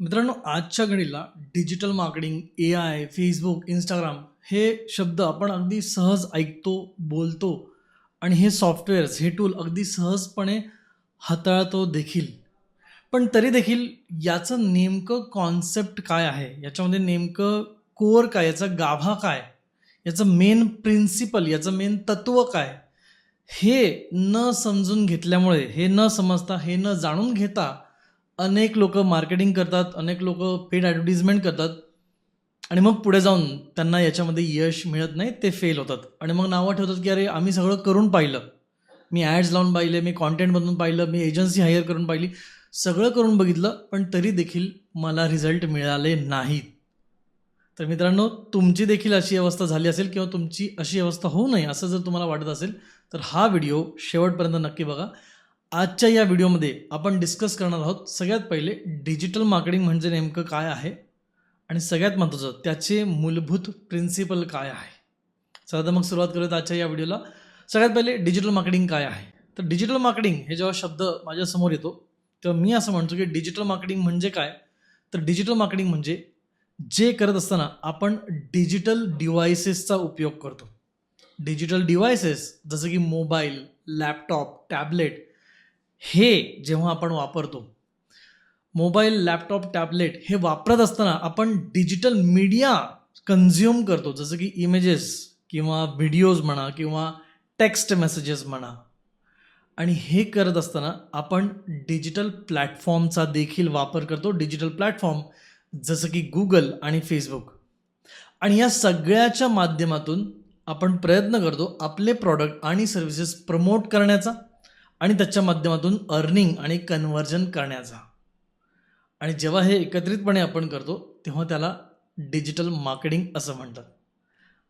मित्रांनो आजच्या घडीला digital marketing A I Facebook Instagram हे शब्द आपण अगदी सहज ऐकतो बोलतो आणि हे सॉफ्टवेअर्स हे टूल अगदी सहजपणे हाताळतो देखील. पण तरी देखील याचं नेमकं कॉन्सेप्ट काय आहे? याच्यामध्ये नेमकं कोर काय? याचा गाभा काय? याचं मेन प्रिन्सिपल याचं मेन तत्व काय? हे न समजून घेतल्यामुळे हे न समजता हे न जाणून घेता अनेक लोक मार्केटिंग करतात अनेक लोक पेड ॲडव्हर्टिजमेंट करतात. आणि मग पुढे जाऊन त्यांना याच्यामध्ये यश मिळत नाही ते फेल होतात. आणि मग नावं ठेवतात की अरे आम्ही सगळं करून पाहिलं. मी ॲड्स लावून पाहिले मी कॉन्टेंट बनवून पाहिलं मी एजन्सी हायर करून पाहिली. सगळं करून बघितलं पण तरी देखील मला रिझल्ट मिळाले नाहीत. तर मित्रांनो तुमची देखील अशी अवस्था झाली असेल किंवा तुमची अशी अवस्था होऊ नये असं जर तुम्हाला वाटत असेल तर हा व्हिडिओ शेवटपर्यंत नक्की बघा. आजच्या या व्हिडिओमध्ये आपण डिस्कस करणार आहोत सगळ्यात पहिले डिजिटल मार्केटिंग म्हणजे नेमकं काय आहे आणि सगळ्यात महत्त्वाचं त्याचे मूलभूत प्रिन्सिपल काय आहे. चला तर मग सुरुवात करूयात आजच्या या व्हिडिओला. सगळ्यात पहिले डिजिटल मार्केटिंग काय आहे? तर डिजिटल मार्केटिंग हे जेव्हा शब्द माझ्यासमोर येतो तेव्हा मी असं म्हणतो की डिजिटल मार्केटिंग म्हणजे काय? तर डिजिटल मार्केटिंग म्हणजे जे करत असताना आपण डिजिटल डिव्हायसेसचा उपयोग करतो. डिजिटल डिव्हायसेस जसं की मोबाईल लॅपटॉप टॅबलेट हे जेव्हा आपण वापरतो मोबाईल लॅपटॉप टॅबलेट हे वापरत असताना आपण डिजिटल मीडिया कन्झ्युम करतो. जसं की इमेजेस किंवा व्हिडिओज म्हणा किंवा टेक्स्ट मेसेजेस म्हणा. आणि हे करत असताना आपण डिजिटल प्लॅटफॉर्मचा देखील वापर करतो. डिजिटल प्लॅटफॉर्म जसं की गुगल आणि फेसबुक आणि या सगळ्याच्या माध्यमातून आपण प्रयत्न करतो आपले प्रॉडक्ट आणि सर्व्हिसेस प्रमोट करण्याचा. आणि त्याच्या माध्यमातून अर्निंग आणि कन्व्हर्जन करण्याचा. आणि जेव्हा हे एकत्रितपणे आपण करतो तेव्हा त्याला डिजिटल मार्केटिंग असं म्हणतात.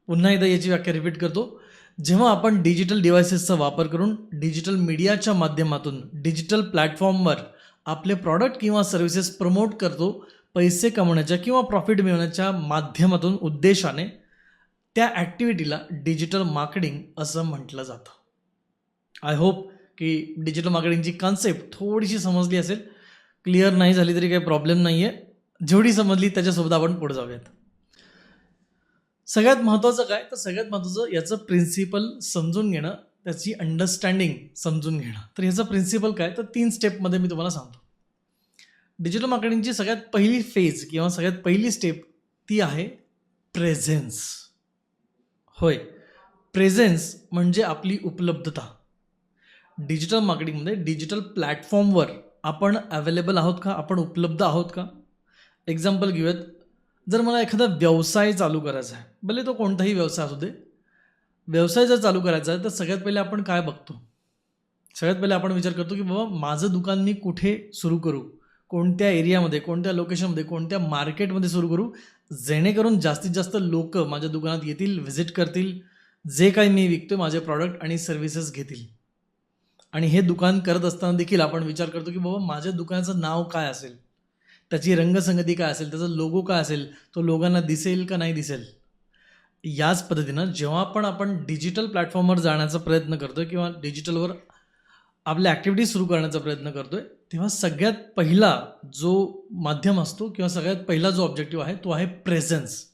पुन्हा एकदा याची व्याख्या रिपीट करतो. जेव्हा आपण डिजिटल डिव्हायसेसचा वापर करून डिजिटल मीडियाच्या माध्यमातून डिजिटल प्लॅटफॉर्मवर आपले प्रॉडक्ट किंवा सर्व्हिसेस प्रमोट करतो पैसे कमवण्याच्या किंवा प्रॉफिट मिळवण्याच्या माध्यमातून उद्देशाने त्या ॲक्टिव्हिटीला डिजिटल मार्केटिंग असं म्हटलं जातं. आय होप की डिजिटल मार्केटिंगची कन्सेप्ट थोडीशी समजली असेल. क्लिअर नाही झाली तरी काही प्रॉब्लेम नाही आहे जेवढी समजली त्याच्यासोबत आपण पुढे जाऊयात. सगळ्यात महत्त्वाचं काय? तर सगळ्यात महत्त्वाचं याचं प्रिन्सिपल समजून घेणं त्याची अंडरस्टँडिंग समजून घेणं. तर ह्याचं प्रिन्सिपल काय? तर तीन स्टेपमध्ये मी तुम्हाला सांगतो. डिजिटल मार्केटिंगची सगळ्यात पहिली फेज किंवा सगळ्यात पहिली स्टेप ती आहे प्रेझेन्स होय. प्रेझेन्स म्हणजे आपली उपलब्धता. डिजिटल मार्केटिंगमध्ये डिजिटल प्लॅटफॉर्मवर आपण अवेलेबल आहोत का? आपण उपलब्ध आहोत का? एक्झाम्पल घेऊयात. जर मला एखादा व्यवसाय चालू करायचा आहे भले तो कोणताही व्यवसाय असू दे व्यवसाय जर चालू करायचा आहे तर सगळ्यात पहिले आपण काय बघतो? सगळ्यात पहिले आपण विचार करतो की बाबा माझं दुकान मी कुठे सुरू करू? कोणत्या एरियामध्ये कोणत्या लोकेशनमध्ये कोणत्या मार्केटमध्ये सुरू करू? जेणेकरून जास्तीत जास्त लोक माझ्या दुकानात येतील व्हिजिट करतील जे काही मी विकतो माझे प्रॉडक्ट आणि सर्व्हिसेस घेतील. आणि हे दुकान करत असताना देखील आपण विचार करतो की बाबा माझ्या दुकानाचं नाव काय असेल? त्याची रंगसंगती काय असेल? त्याचा लोगो काय असेल? तो लोकांना दिसेल का नाही दिसेल? याच पद्धतीनं जेव्हा पण आपण डिजिटल प्लॅटफॉर्मवर जाण्याचा प्रयत्न करतो किंवा डिजिटलवर आपल्या ॲक्टिव्हिटीज सुरू करण्याचा प्रयत्न करतो आहे तेव्हा सगळ्यात पहिला जो माध्यम असतो किंवा सगळ्यात पहिला जो ऑब्जेक्टिव्ह आहे तो आहे प्रेझेन्स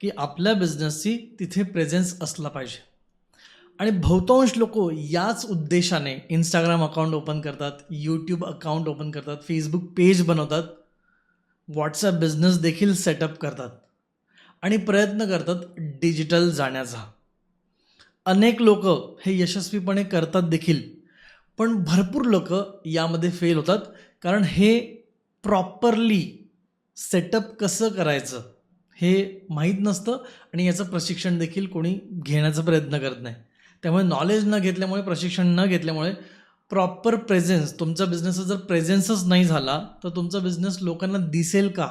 की आपल्या बिझनेसची तिथे प्रेझेन्स असला पाहिजे. आणि बहुतांश लोक याच उद्देशाने इंस्टाग्राम अकाउंट ओपन करतात यूट्यूब अकाउंट ओपन करतात फेसबुक पेज बनवतात व्हॉट्सॲप बिझनेस देखील सेटअप करतात आणि प्रयत्न करतात डिजिटल जाण्याचा. अनेक लोक हे यशस्वीपणे करतात देखील पण भरपूर लोक यामध्ये फेल होतात कारण हे प्रॉपरली सेटअप कसं करायचं हे माहीत नसतं आणि याचं प्रशिक्षण देखील कोणी घेण्याचा प्रयत्न करत नाही. त्यामुळे नॉलेज न घेतल्यामुळे प्रशिक्षण न घेतल्यामुळे प्रॉपर प्रेझेन्स तुमचा बिझनेसचा जर प्रेझेन्सच नाही झाला तर तुमचा बिझनेस लोकांना दिसेल का?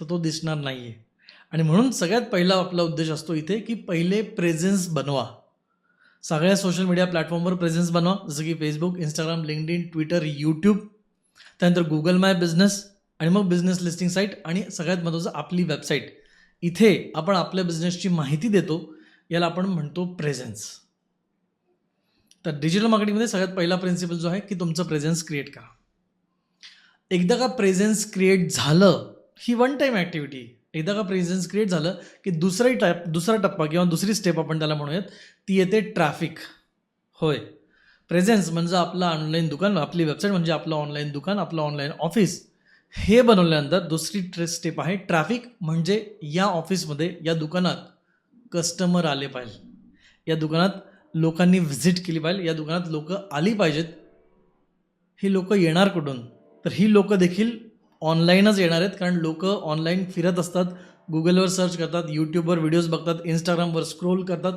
तर तो दिसणार नाही आहे आणि म्हणून सगळ्यात पहिला आपला उद्देश असतो इथे की पहिले प्रेझेन्स बनवा. सगळ्या सोशल मीडिया प्लॅटफॉर्मवर प्रेझेन्स बनवा जसं की Facebook Instagram LinkedIn Twitter YouTube त्यानंतर गुगल माय बिझनेस आणि मग बिझनेस लिस्टिंग साईट आणि सगळ्यात महत्त्वाचं आपली वेबसाईट इथे आपण आपल्या बिझनेसची माहिती देतो याला आपण म्हणतो प्रेझेन्स तर डिजिटल मार्केटिंगमध्ये सगळ्यात पहिला प्रिन्सिपल जो आहे की तुमचं प्रेझेन्स क्रिएट करा. एकदा का प्रेझेन्स क्रिएट झालं ही वन टाईम ॲक्टिव्हिटी एकदा का प्रेझेन्स क्रिएट झालं की दुसराही टॅप दुसरा टप्पा किंवा दुसरी स्टेप आपण त्याला म्हणूयात ती येते ट्रॅफिक होय. प्रेझेन्स म्हणजे आपलं ऑनलाईन दुकान आपली वेबसाईट म्हणजे आपलं ऑनलाईन दुकान आपलं ऑनलाईन ऑफिस हे बनवल्यानंतर दुसरी ट्रे स्टेप आहे ट्रॅफिक म्हणजे या ऑफिसमध्ये या दुकानात. कस्टमर आले पाहिजे. या दुकानात लोकांनी व्हिजिट केली पाहिजे. या दुकानात लोक आली पाहिजेत. ही लोक येणार कुठून? तर ही लोकं देखील ऑनलाईनच येणार आहेत. कारण लोक ऑनलाईन फिरत असतात. गुगलवर सर्च करतात. यूट्यूबवर व्हिडिओज बघतात. इंस्टाग्रामवर स्क्रोल करतात.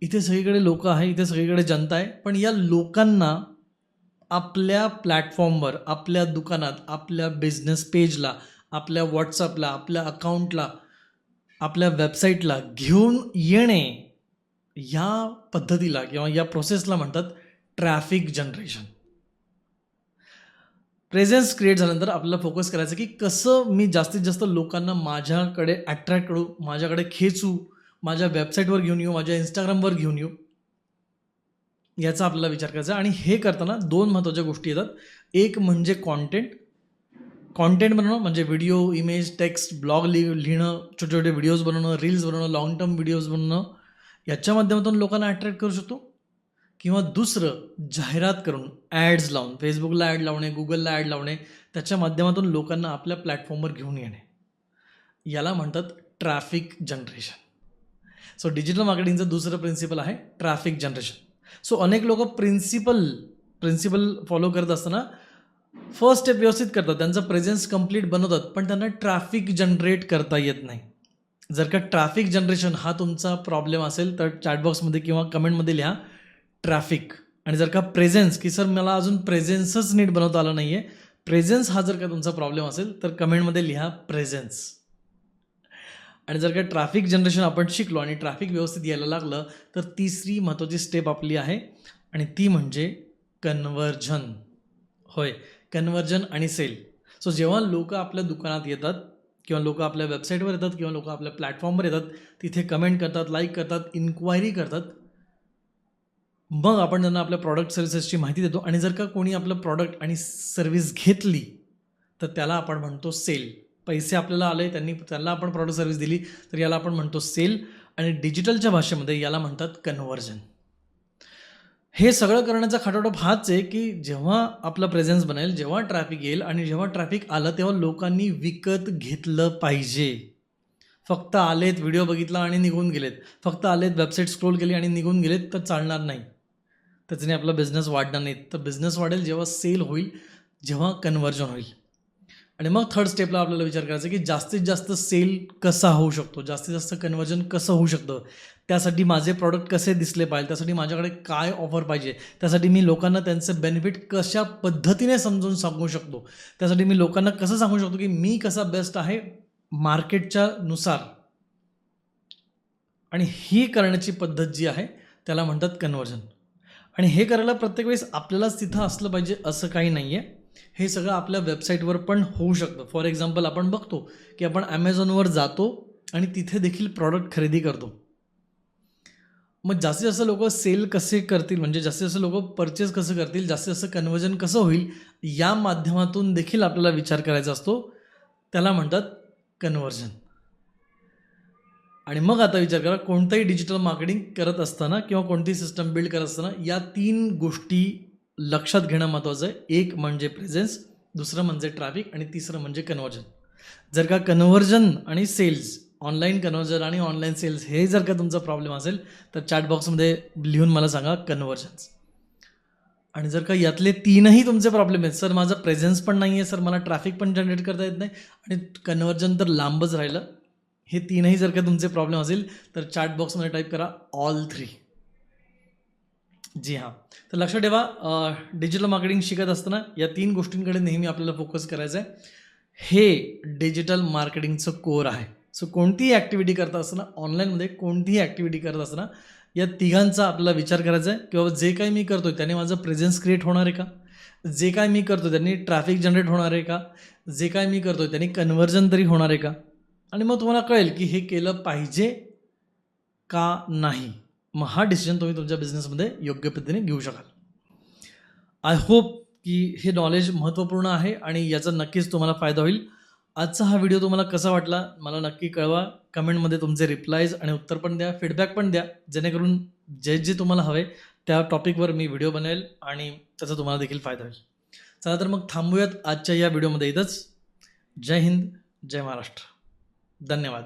इथे सगळीकडे लोक आहे. इथे सगळीकडे जनता आहे. पण या लोकांना आपल्या प्लॅटफॉर्मवर आपल्या दुकानात आपल्या बिझनेस पेजला आपल्या व्हॉट्सअपला आपल्या अकाउंटला आपल्या वेबसाईटला घेऊन येणे या पद्धतीला किंवा या प्रोसेसला म्हणतात ट्रॅफिक जनरेशन प्रेझेन्स क्रिएट झाल्यानंतर आपल्याला फोकस करायचं की कसं मी जास्तीत जास्त लोकांना माझ्याकडे अट्रॅक्ट करू माझ्याकडे खेचू माझ्या वेबसाईटवर घेऊन येऊ माझ्या इंस्टाग्रामवर घेऊन येऊ याचा आपल्याला विचार करायचा आहे. आणि हे करताना दोन महत्त्वाच्या गोष्टी येतात एक म्हणजे कॉन्टेंट कॉन्टेंट बनवणं म्हणजे व्हिडिओ इमेज टेक्स्ट ब्लॉग लि लिहिणं छोटे छोटे व्हिडिओज बनवणं रील्स बनवणं लाँग टर्म व्हिडिओज बनवणं याच्या माध्यमातून लोकांना अट्रॅक्ट करू शकतो. किंवा दुसरं जाहिरात करून ॲड्स लावून फेसबुकला ॲड लावणे गुगलला ॲड लावणे त्याच्या माध्यमातून लोकांना आपल्या प्लॅटफॉर्मवर घेऊन येणे. याला म्हणतात ट्रॅफिक जनरेशन सो डिजिटल मार्केटिंगचं दुसरं प्रिन्सिपल आहे ट्रॅफिक जनरेशन सो अनेक लोक प्रिन्सिपल प्रिन्सिपल फॉलो करत असताना फर्स्ट स्टेप व्यवस्थित करतात. त्यांचा प्रेझेन्स कंप्लीट बनवतात. पण त्यांना ट्रॅफिक जनरेट करता येत नाही. जर का ट्रॅफिक जनरेशन हा तुमचा प्रॉब्लेम असेल तर चॅटबॉक्समध्ये किंवा कमेंटमध्ये लिहा ट्रॅफिक आणि जर का प्रेझेन्स की सर मला अजून प्रेझेन्सच नीट बनवता आलं नाही आहे प्रेझेन्स हा जर का तुमचा प्रॉब्लेम असेल तर कमेंटमध्ये लिहा प्रेझेन्स आणि जर का ट्रॅफिक जनरेशन आपण शिकलो आणि ट्रॅफिक व्यवस्थित यायला लागलं तर तिसरी महत्त्वाची स्टेप आपली आहे. आणि ती म्हणजे कन्वर्जन होय. कन्वर्जन आणि सेल सो जेव्हा लोक आपल्या दुकानात येतात किंवा लोक आपल्या वेबसाईटवर येतात किंवा लोक आपल्या प्लॅटफॉर्मवर येतात तिथे कमेंट करतात लाईक करतात इन्क्वायरी करतात मग आपण त्यांना आपल्या प्रॉडक्ट सर्व्हिसेसची माहिती देतो. आणि जर का कोणी आपलं प्रॉडक्ट आणि सर्व्हिस घेतली तर त्याला आपण म्हणतो सेल पैसे आपल्याला आले त्यांनी त्यांना आपण प्रॉडक्ट सर्व्हिस दिली तर याला आपण म्हणतो सेल आणि डिजिटलच्या भाषेमध्ये याला म्हणतात कन्व्हर्जन हे सगळं करण्याचा खाटोटोप हाच आहे की जेव्हा आपला प्रेझेन्स बनेल जेव्हा ट्रॅफिक येईल आणि जेव्हा ट्रॅफिक आलं तेव्हा लोकांनी विकत घेतलं पाहिजे. फक्त आलेत व्हिडिओ बघितला आणि निघून गेलेत. फक्त आलेत वेबसाईट स्क्रोल केली आणि निघून गेलेत तर चालणार नाही. त्याच्याने आपला बिझनेस वाढणार नाही. तर बिझनेस वाढेल जेव्हा सेल होईल जेव्हा कन्व्हर्जन होईल. आणि मग थर्ड स्टेपला आपल्याला विचार करायचा की जास्तीत जास्त सेल कसा होऊ शकतो? जास्तीत जास्त कन्वर्जन कसं होऊ शकतं? त्यासाठी माझे प्रॉडक्ट कसे दिसले पाहिजे? त्यासाठी माझ्याकडे काय ऑफर पाहिजे? त्यासाठी मी लोकांना त्यांचं बेनिफिट कशा पद्धतीने समजून सांगू शकतो? त्यासाठी मी लोकांना कसं सांगू शकतो की मी कसा बेस्ट आहे मार्केटच्या नुसार? आणि ही करण्याची पद्धत जी आहे त्याला म्हणतात कन्वर्जन आणि हे करायला प्रत्येक वेळेस आपल्यालाच तिथं असलं पाहिजे असं काही नाही आहे हे सगळं आपल्या वेबसाईटवर पण होऊ शकतं. फॉर एक्झाम्पल आपण बघतो की आपण ॲमेझॉनवर जातो आणि तिथे देखील प्रॉडक्ट खरेदी करतो. मग जास्तीत जास्त लोक सेल कसे करतील म्हणजे जास्तीत जास्त लोक परचेस कसं करतील जास्तीत जास्त कन्वर्जन कसं होईल या माध्यमातून देखील आपल्याला विचार करायचा असतो. त्याला म्हणतात कन्वर्जन आणि मग आता विचार करा कोणतंही डिजिटल मार्केटिंग करत असताना किंवा कोणतीही सिस्टम बिल्ड करत असताना या तीन गोष्टी लक्षात घेणं महत्त्वाचं आहे. एक म्हणजे प्रेझेन्स दुसरं म्हणजे ट्रॅफिक आणि तिसरं म्हणजे कन्वर्जन जर का कन्वर्जन आणि सेल्स ऑनलाईन कन्वर्जन आणि ऑनलाईन सेल्स हे जर का तुमचा प्रॉब्लेम असेल तर चॅटबॉक्समध्ये लिहून मला सांगा कन्वर्जन्स आणि जर का यातले तीनही तुमचे प्रॉब्लेम आहेत सर माझं प्रेझेन्स पण नाही आहे सर मला ट्रॅफिक पण जनरेट करता येत नाही आणि कन्वर्जन तर लांबच राहिलं हे तीनही जर का तुमचे प्रॉब्लेम असेल तर चॅटबॉक्समध्ये टाईप करा ऑल थ्री जी हां. तर लक्षात ठेवा डिजिटल मार्केटिंग शिकत असताना या तीन गोष्टींकडे नेहमी आपल्याला फोकस करायचं आहे हे डिजिटल मार्केटिंगचं कोर आहे. सो कोणतीही ॲक्टिव्हिटी करत असताना ऑनलाईनमध्ये कोणतीही ॲक्टिव्हिटी करत असताना या तिघांचा आपल्याला विचार करायचा आहे किंवा जे काही मी करतो त्याने माझं प्रेझेन्स क्रिएट होणार आहे का? जे काय मी करतो त्यांनी ट्रॅफिक जनरेट होणार आहे का? जे काय मी करतो त्यांनी कन्व्हर्जन तरी होणार आहे का? आणि मग तुम्हाला कळेल की हे केलं पाहिजे का नाही. मग हा डिसिजन तुम्ही तुमच्या बिझनेसमध्ये योग्य पद्धतीने घेऊ शकाल. आय होप की हे नॉलेज महत्त्वपूर्ण आहे आणि याचा नक्कीच तुम्हाला फायदा होईल. आजचा हा व्हिडिओ तुम्हाला कसा वाटला मला नक्की कळवा. कमेंटमध्ये तुमचे रिप्लायज आणि उत्तर पण द्या फीडबॅक पण द्या. जेणेकरून जे जे तुम्हाला हवे त्या टॉपिकवर मी व्हिडिओ बनवेल आणि त्याचा तुम्हाला देखील फायदा होईल. चला तर मग थांबूयात आजच्या या व्हिडिओमध्ये इथंच. जय हिंद जय महाराष्ट्र. धन्यवाद.